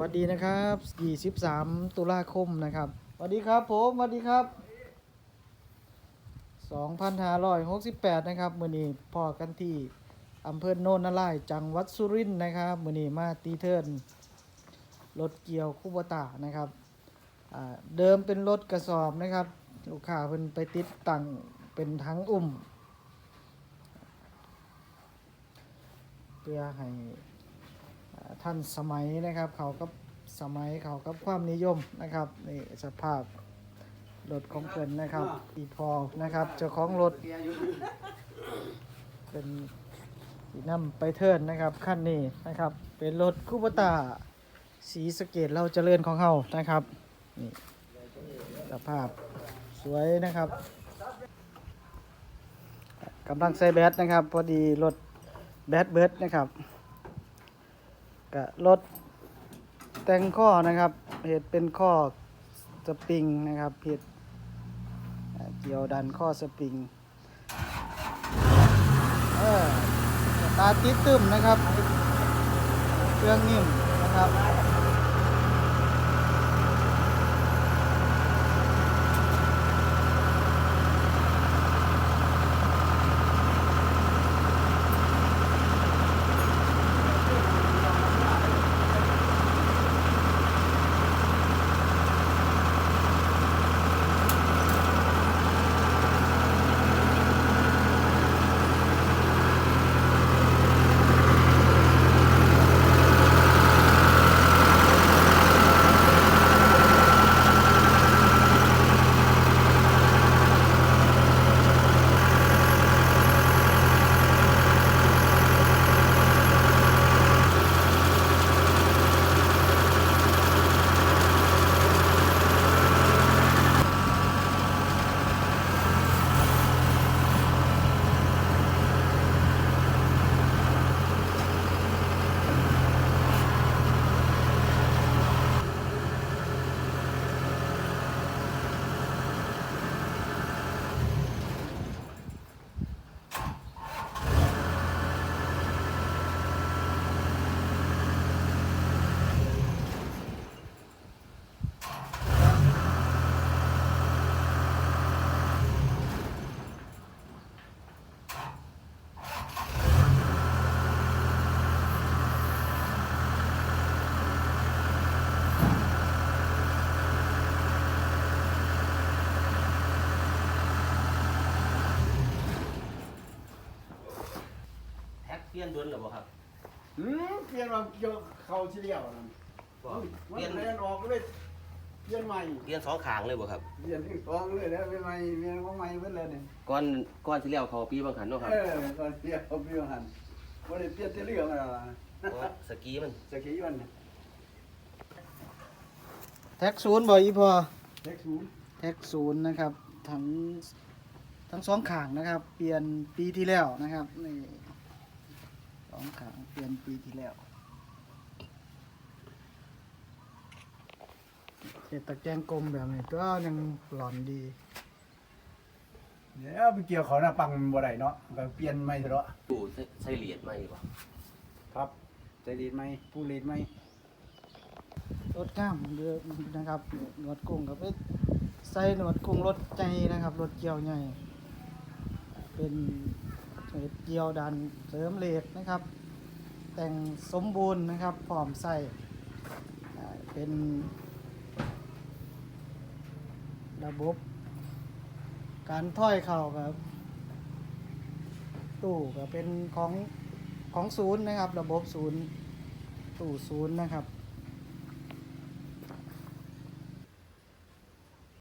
วัสดีนะครับ 23 ตุลาคมนะครับสวัสดีครับผมสวัสดีครับ 2568 นะครับมื้อนี้พอกันที่อำเภอโนนนารายจังหวัดสุรินทร์นะครับมื้อนี้มาตีเทิร์นรถเกี่ยวคูโบตานะครับเดิมเป็นรถกระสอบนะครับ ลูกค้าเพิ่นไปติดตั้งเป็นทั้งอุ้มเพื่อให้ ท่านสมัยนะครับ เขากับสมัยเขากับความนิยมนะครับนี่สภาพรถของเพิ่นนะครับ อีพอนะครับเจ้าของรถเป็นสีน้ำไปเทิร์นนะครับขั้นนี้นะครับ เป็นรถคูปตาสีสเกตเราเจริญของเขานะครับนี่สภาพสวยนะครับกำลังใส่แบตนะครับ พอดีรถแบตเบิร์ดนะครับ กับรถแต่งข้อนะครับเหตุเป็นข้อสปริงนะครับเพดเกี่ยวดันข้อสปริงตาติดตึมนะครับเครื่องนิ่มนะครับ ลี่ยนดวนหรือเปล่าครับอืมเปลี่ยนมาเกี่ยวเขาเฉลี่ยวนั่นบ่มัเปลี่ยนนเปลี่ยนออกเลยเปลี่ยนใหม่เปลี่ยนสองขางเลยบ่ครับเปลี่ยนที่สองเลยแล้วเปลี่ยนใหม่เปลี่ยนของใหม่เพิ่นเลยเนี่ยก้อนก้อนที่แล้วเขาปีบางขันเนาะครับเออตอนเปลี่ยนเขาเปลี่ยนหันบ่ได้เปลี่ยนที่เรื่องอะไรล่ะเพราะว่าสกีมันสกีมันเนี่ยแท็กศูนย์บ่อีพอเล็กสูงแท็กศูนย์นะครับทั้งทั้งสองขางนะครับ เปลี่ยนปีที่แล้วนะครับนี่ส องขางเปลี่ยนปีที่แล้วเห็ดตะแกรงกลมแบบนี้ก็ยังหลอนดีเดี๋ยวไปเกี่ยวเขาหน้าปังมันบ่ได้เนาะก็เปลี่ยนใหม่เถอะดูใส่ใส่เหรียญไหมบ่ครับใจดีดไหมผู้ลีดไหมรถก้ามเรือนะครับหนวดกุ้งกับเอ้ยใส่หนวดกุ้งรถใจนะครับรถเกี่ยวใหญ่เป็น เกี่ยวดันเสริมเหล็กนะครับ แต่งสมบูรณ์นะครับพร้อมใส่เป็นระบบ การถ้อยเข่ากับ ตู้ก็เป็นของของศูนย์นะครับ ระบบศูนย์ตู้ศูนย์นะครับ